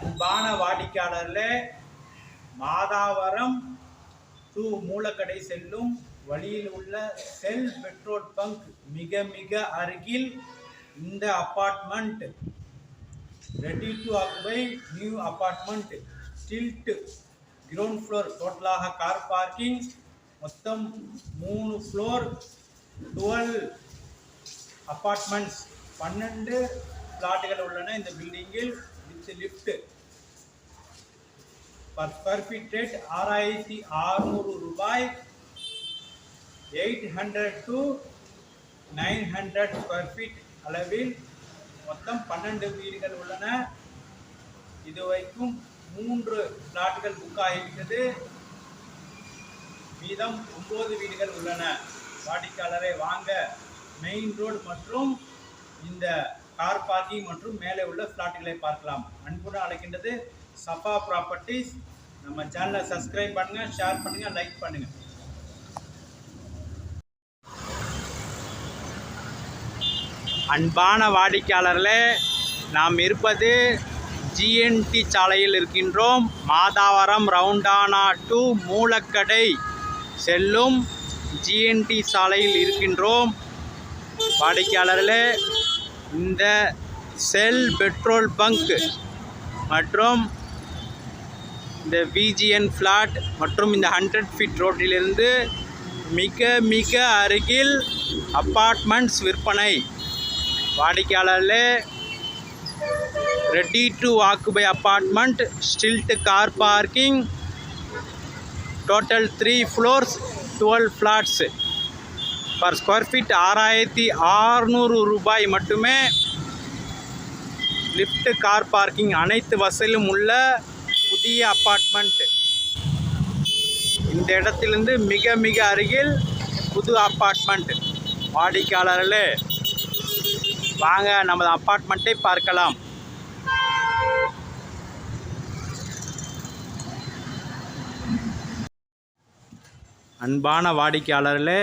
அன்பான வாடிக்கையாளர்களே மாதாவரம் டு மூலக்கடை செல்லும் வழியில் உள்ள செல் பெட்ரோல் பங்க் மிக மிக அருகில் இந்த apartment. Ready to occupy new apartment stilt ground floor டோட்டலாக கார் பார்க்கிங் மொத்தம் மூணு ஃப்ளோர் டுவெல் அப்பார்ட்மெண்ட்ஸ் பன்னெண்டு பிளாட்டுகள் உள்ளன இந்த பில்டிங்கில் with lift per square feet rate ஆறாயிரத்தி அறுநூறு ரூபாய். Eight hundred to nine hundred square feet அளவில் மொத்தம் பன்னெண்டு வீடுகள் உள்ளன. இதுவரைக்கும் மூன்று பிளாட்டுகள் புக் ஆகிவிட்டது. மீதம் ஒன்பது வீடுகள் உள்ளன. வாடிக்கையாளரை வாங்க மெயின் ரோடு மற்றும் இந்த கார் பார்க்கிங் மற்றும் மேலே உள்ள ஃப்ளாட்டுகளை பார்க்கலாம். அன்புடன் அழைக்கின்றது சஃபா ப்ராப்பர்ட்டிஸ் நம்ம சேனலை சப்ஸ்கிரைப் பண்ணுங்கள் ஷேர் பண்ணுங்கள் லைக் பண்ணுங்கள் அன்பான வாடிக்கையாளர்களே நாம் இருப்பது ஜிஎன்டி சாலையில் இருக்கின்றோம். மாதாவரம் ரவுண்டானா டு மூலக்கடை செல்லும் ஜிஎன்டி சாலையில் இருக்கின்றோம். வாடிக்கையாளர்களே இந்த செல் பெட்ரோல் பங்க் மற்றும் இந்த விஜிஎன் ஃப்ளாட் மற்றும் இந்த ஹண்ட்ரட் ஃபீட் ரோட்டிலிருந்து மிக மிக அருகில் அப்பார்ட்மெண்ட்ஸ் விற்பனை. வாடிக்கையாளர்களே ready to occupy apartment stilt car parking total three floors twelve flats per square feet ஆறாயிரத்தி ஆறுநூறு ரூபாய் மட்டுமே. லிஃப்ட்டு கார் பார்க்கிங் அனைத்து வசதியிலும் உள்ள புதிய அப்பார்ட்மெண்ட் இந்த இடத்திலிருந்து மிக மிக அருகில் புது அப்பார்ட்மெண்ட் வாடிக்கையாளர்களே வாங்க நமது அப்பார்ட்மெண்ட்டை பார்க்கலாம். அன்பான வாடிக்கையாளர்களே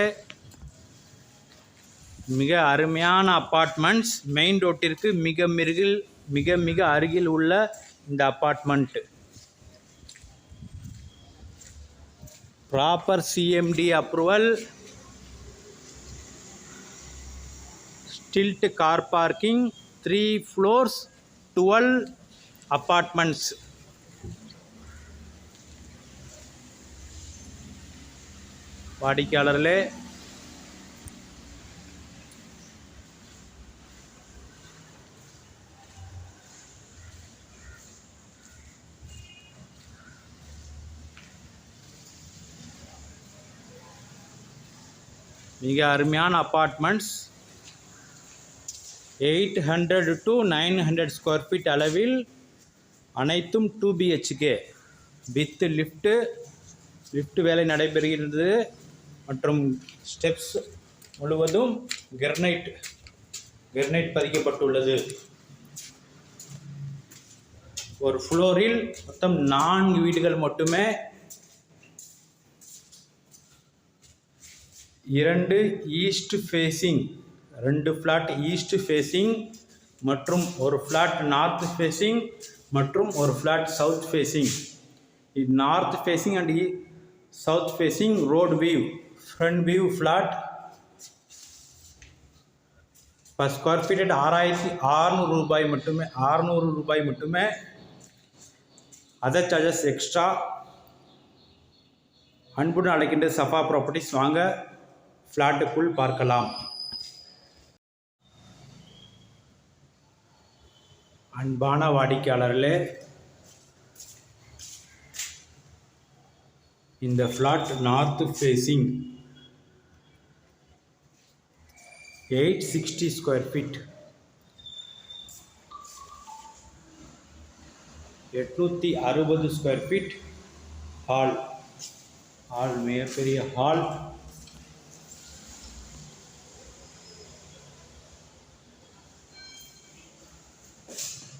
மிக அருமையான அப்பார்ட்மெண்ட்ஸ் மெயின் ரோட்டிற்கு மிக மிருகில் மிக மிக அருகில் உள்ள இந்த apartment proper CMD approval stilt car parking three floors twelve apartments வாடிக்கையாளர்களே மிக அருமையான apartments eight hundred to nine hundred square feet அளவில் அனைத்தும் two BHK with lift lift வேலை நடைபெறுகிறது. மற்றும் ஸ்டெப்ஸ் முழுவதும் கிரனைட் கிரனைட் பதிக்கப்பட்டுள்ளது ஒரு ஃப்ளோரில் மொத்தம் நான்கு வீடுகள் மட்டுமே இரண்டு ஈஸ்ட் ஃபேஸிங் ரெண்டு ஃப்ளாட் ஈஸ்ட் ஃபேஸிங் மற்றும் ஒரு ஃப்ளாட் நார்த் ஃபேஸிங் மற்றும் ஒரு ஃப்ளாட் சவுத் ஃபேஸிங். இது north facing and south facing road view front view flat per square feet ஆறாயிரத்தி ஆறுநூறு ரூபாய் மட்டுமே ஆறுநூறு ரூபாய் மட்டுமே. அதர் சார்ஜஸ் எக்ஸ்ட்ரா அன்புடன் அழைக்கின்ற சஃபா ப்ராப்பர்ட்டிஸ் வாங்க. ஃப்ளாட்டுக்குள் பார்க்கலாம். அன்பான வாடிக்கையாளர்களே இந்த flat north facing eight sixty square feet. எட்நூற்றி அறுபது ஸ்கொயர் ஃபீட் ஹால். ஹால் மிகப்பெரிய hall.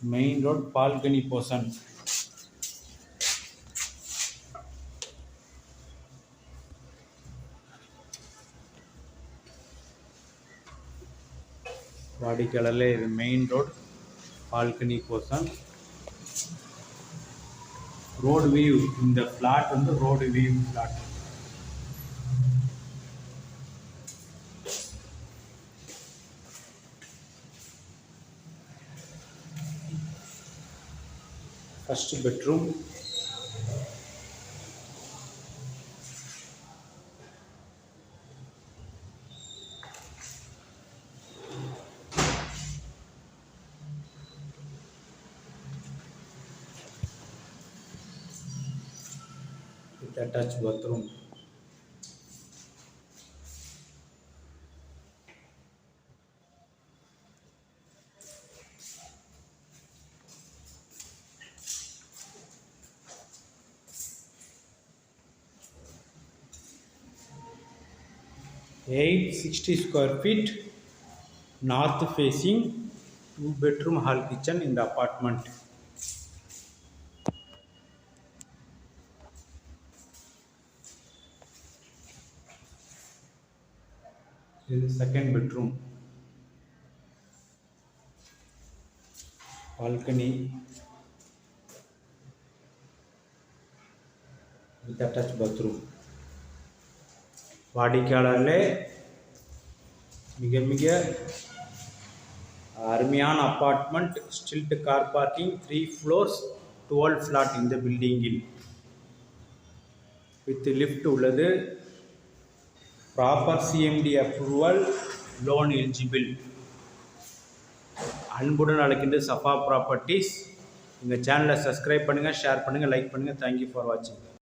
Main road balcony portion வாடிக்கையாளர்லே இது main road balcony portion road view இந்த ஃப்ளாட் வந்து road view flat first bedroom attach bathroom Eight sixty square feet, north facing, two bedroom hall kitchen in the apartment. This is second bedroom. Balcony with attached bathroom. வாடிக்கையாளர்களே மிக மிக அருமையான apartment stilt car parking three floors twelve flat இந்த பில்டிங்கில் with lift உள்ளது. Proper CMD approval loan eligible அன்புடன் அழைக்கின்ற Safa properties எங்கள் சேனலை சப்ஸ்கிரைப் பண்ணுங்கள் ஷேர் பண்ணுங்கள் லைக் பண்ணுங்கள் தேங்க்யூ ஃபார் வாட்சிங்